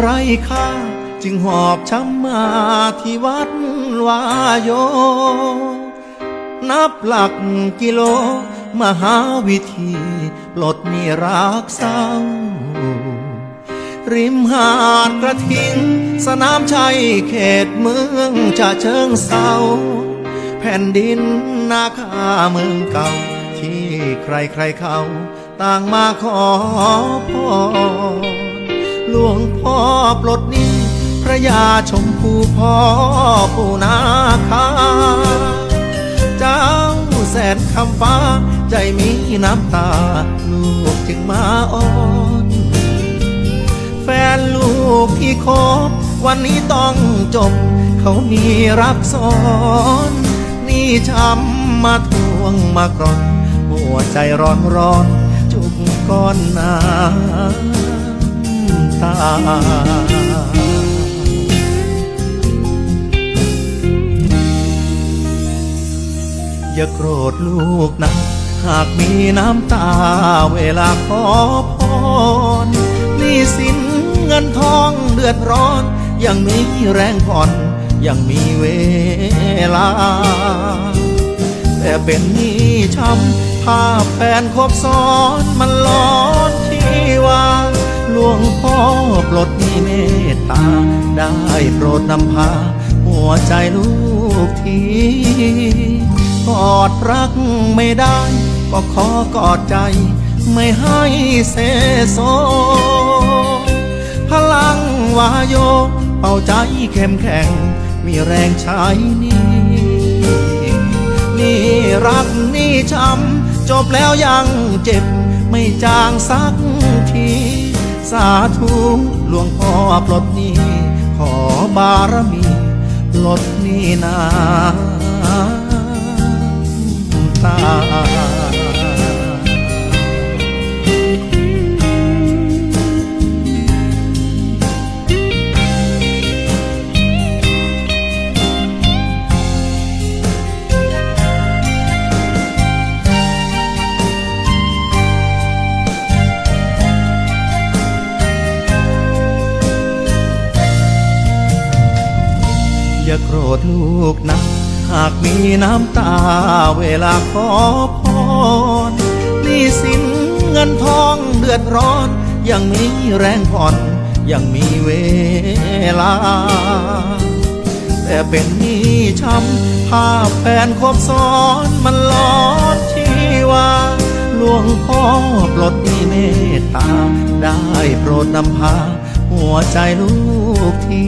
ไรค่า จึงหอบช้ำมาที่วัดวายโย นับหลักกิโล มหาวิธีปลดหนี้รักเศร้า ริมหาดกระทิง สนามชัยเขตเมืองจะเชิงเศร้า แผ่นดินนาคาเมืองเก่า ที่ใครใครๆเขาต่างมาขอพร หลวงพ่อปลดนี้พระยาชมพูพ่อปูนาคา เจ้าแสนคำฟ้าใจมีน้ำตา ลูกจึงมาอ้อนแฟนลูกที่คบวันนี้ต้องจบ เขามีรักซ้อนนี่ช้ำมาทวงมากรอน หัวใจร้อนร้อนจุกก้อนน้ำ ตา อย่าโกรธลูกนะ หากมีน้ำตาเวลาขอพรนี่สินเงินทองเดือดร้อน ยังมีแรงผ่อนยังมีเวลา แต่เป็นนี้ช้ำภาพแฟนคบซ้อนมันร้อนที่ว่า ลวงพ่อปลดหนี้เมตตา ได้โปรดนำพา หัวใจลูกทีกอดรักไม่ได้ ก็ขอกอดใจ ไม่ให้เซโซ พลังวายโย เป่าใจเข้มแข็ง มีแรงใช้นี่ นี่รักนี่ช้ำจบแล้วยังเจ็บไม่จางสักที สาธุหลวงพ่อปลดหนี้ขอบารมีปลดหนี้นาตา อย่าโกรธลูกนะ หากมีน้ำตาเวลาขอพรนี่สินเงินทองเดือดร้อน ยังมีแรงผ่อน ยังมีเวลา แต่เป็นนี้ช้ำภาพแฟนคบซ้อนมันร้อนที่ว่าหลวงพ่อปลดนี้เมตตา ได้โปรดนำพา หัวใจลูกที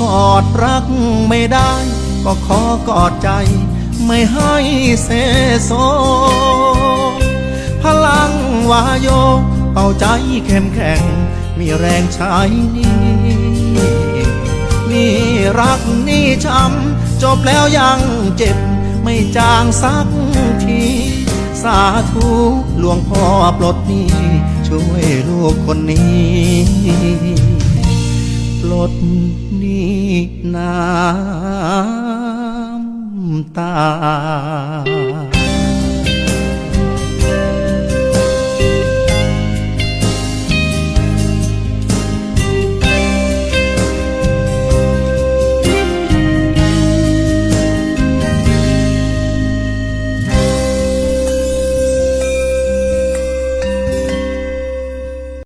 กอดรักไม่ได้ ก็ขอกอดใจ ไม่ให้เซโซพลังวายโยเป่าใจเข้มแข็ง มีแรงใช้นี่นี่รักนี่ช้ำจบแล้วยังเจ็บ ไม่จางสัก สาธุหลวงพ่อปลดนี้ ช่วยลูกคนนี้ปลดนี้น้ำตา